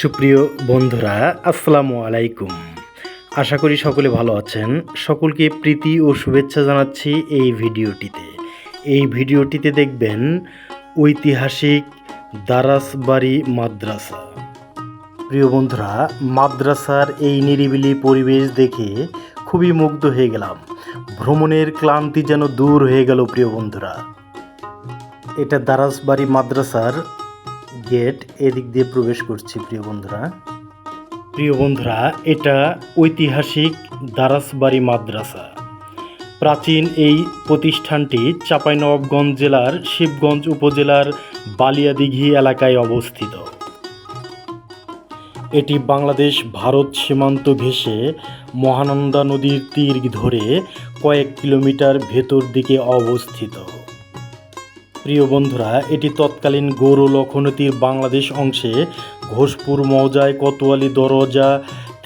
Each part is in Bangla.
সুপ্রিয় বন্ধুরা, আসসালামু আলাইকুম। আশা করি সকলে ভালো আছেন। সকলকে প্রীতি ও শুভেচ্ছা জানাচ্ছি এই ভিডিওটিতে। এই ভিডিওটিতে দেখবেন ঐতিহাসিক দারাসবাড়ি মাদ্রাসা। প্রিয় বন্ধুরা, মাদ্রাসার এই নিরিবিলি পরিবেশ দেখে খুবই মুগ্ধ হয়ে গেলাম। ভ্রমণের ক্লান্তি যেন দূর হয়ে গেল, প্রিয় বন্ধুরা। এটা দারাসবাড়ি মাদ্রাসার গেট এদিক দিয়ে প্রবেশ করছি, প্রিয় বন্ধুরা। প্রিয় বন্ধুরা, এটা ঐতিহাসিক দারাসবাড়ি মাদ্রাসা। প্রাচীন এই প্রতিষ্ঠানটি চাঁপাইনবাবগঞ্জ জেলার শিবগঞ্জ উপজেলার বালিয়াদিঘি এলাকায় অবস্থিত। এটি বাংলাদেশ ভারত সীমান্ত ঘেঁষে মহানন্দা নদীর তীর ধরে কয়েক কিলোমিটার ভেতর দিকে অবস্থিত। প্রিয় বন্ধুরা, এটি তৎকালীন গৌর লক্ষণতীর বাংলাদেশ অংশে ঘোষপুর মৌজায় কোতোয়ালি দরজা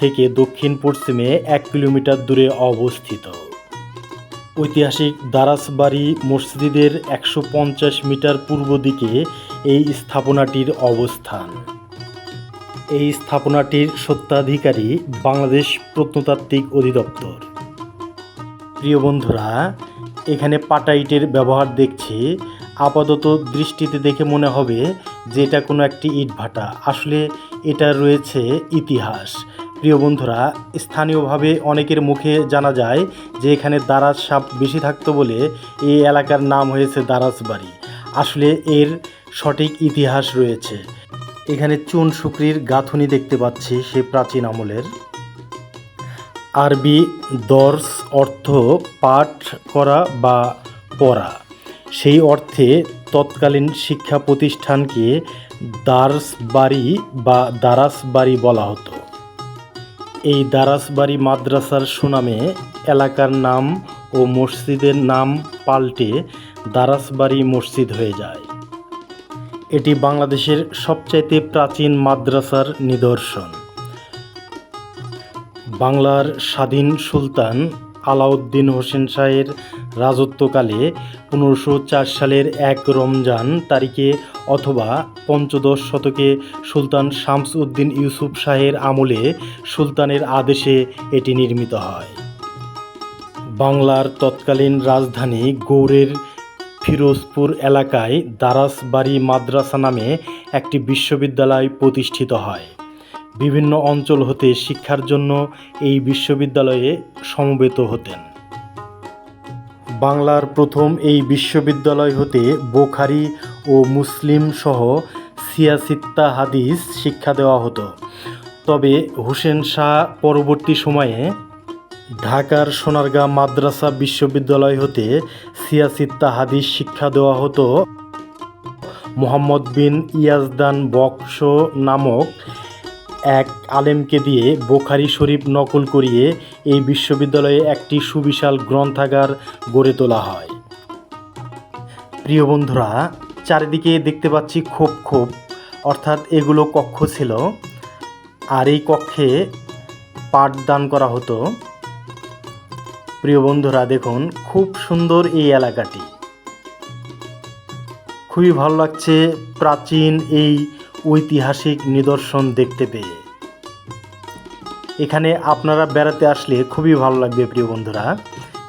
থেকে দক্ষিণ পশ্চিমে এক কিলোমিটার দূরে অবস্থিত। ঐতিহাসিক দারাসবাড়ি মসজিদের একশো পঞ্চাশ মিটার পূর্ব দিকে এই স্থাপনাটির অবস্থান। এই স্থাপনাটির সত্ত্বাধিকারী বাংলাদেশ প্রত্নতাত্ত্বিক অধিদপ্তর। প্রিয় বন্ধুরা, এখানে পাটাইটের ব্যবহার দেখছি। আপাতত দৃষ্টিতে দেখে মনে হবে যে এটা কোনো একটি ইটভাটা আসলে এটা রয়েছে ইতিহাস। প্রিয় বন্ধুরা, স্থানীয়ভাবে অনেকের মুখে জানা যায় যে এখানে দারাজ সাপ বেশি থাকতো বলে এই এলাকার নাম হয়েছে দারাজবাড়ি আসলে এর সঠিক ইতিহাস রয়েছে। এখানে চুন শুকরির গাঁথুনি দেখতে পাচ্ছি সে প্রাচীন আমলের। আরবি দর্শ অর্থ পাঠ করা বা পড়া। সেই অর্থে তৎকালীন শিক্ষা প্রতিষ্ঠানকে দারসবাড়ি বা দারাসবাড়ি বলা হতো। এই দারাসবাড়ি মাদ্রাসার সুনামে এলাকার নাম ও মসজিদের নাম পাল্টে দারাসবাড়ি মসজিদ হয়ে যায়। এটি বাংলাদেশের সবচাইতে প্রাচীন মাদ্রাসার নিদর্শন। বাংলার স্বাধীন সুলতান আলাউদ্দিন হোসেন শাহের রাজত্বকালে পনেরোশো চার সালের এক রমজান তারিখে অথবা পঞ্চদশ শতকে সুলতান শামস উদ্দিন ইউসুফ শাহের আমলে সুলতানের আদেশে এটি নির্মিত হয়। বাংলার তৎকালীন রাজধানী গৌড়ের ফিরোজপুর এলাকায় দারাসবাড়ি মাদ্রাসা নামে একটি বিশ্ববিদ্যালয় প্রতিষ্ঠিত হয়। বিভিন্ন অঞ্চল হতে শিক্ষার জন্য এই বিশ্ববিদ্যালয়ে সমবেত হতেন। বাংলার প্রথম এই বিশ্ববিদ্যালয় হতে বোখারি ও মুসলিম সহ সিয়াসিত্তা হাদিস শিক্ষা দেওয়া হতো। তবে হুসেন শাহ পরবর্তী সময়ে ঢাকার সোনারগাঁ মাদ্রাসা বিশ্ববিদ্যালয় হতে সিয়াসিত্তা হাদিস শিক্ষা দেওয়া হতো। মোহাম্মদ বিন ইয়াজদান বক্স নামক এক আলেমকে দিয়ে বোখারি শরীফ নকল করিয়ে এই বিশ্ববিদ্যালয়ে একটি সুবিশাল গ্রন্থাগার গড়ে তোলা হয়। প্রিয় বন্ধুরা, চারিদিকে দেখতে পাচ্ছি খোপ খোপ অর্থাৎ এগুলো কক্ষ ছিল। আর এই কক্ষে পাঠদান করা হতো। প্রিয় বন্ধুরা, দেখুন, খুব সুন্দর এই এলাকাটি। খুবই ভালো লাগছে প্রাচীন এই ঐতিহাসিক নিদর্শন দেখতে পেয়ে। এখানে আপনারা বেড়াতে আসলে খুবই ভালো লাগবে প্রিয় বন্ধুরা।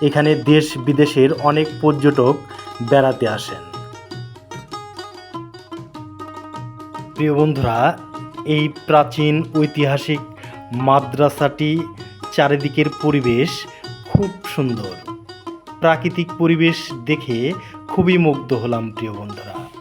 এখানে দেশ বিদেশের অনেক পর্যটক বেড়াতে আসেন। প্রিয় বন্ধুরা, এই প্রাচীন ঐতিহাসিক মাদ্রাসাটি চারিদিকের পরিবেশ খুব সুন্দর। প্রাকৃতিক পরিবেশ দেখে খুবই মুগ্ধ হলাম প্রিয় বন্ধুরা।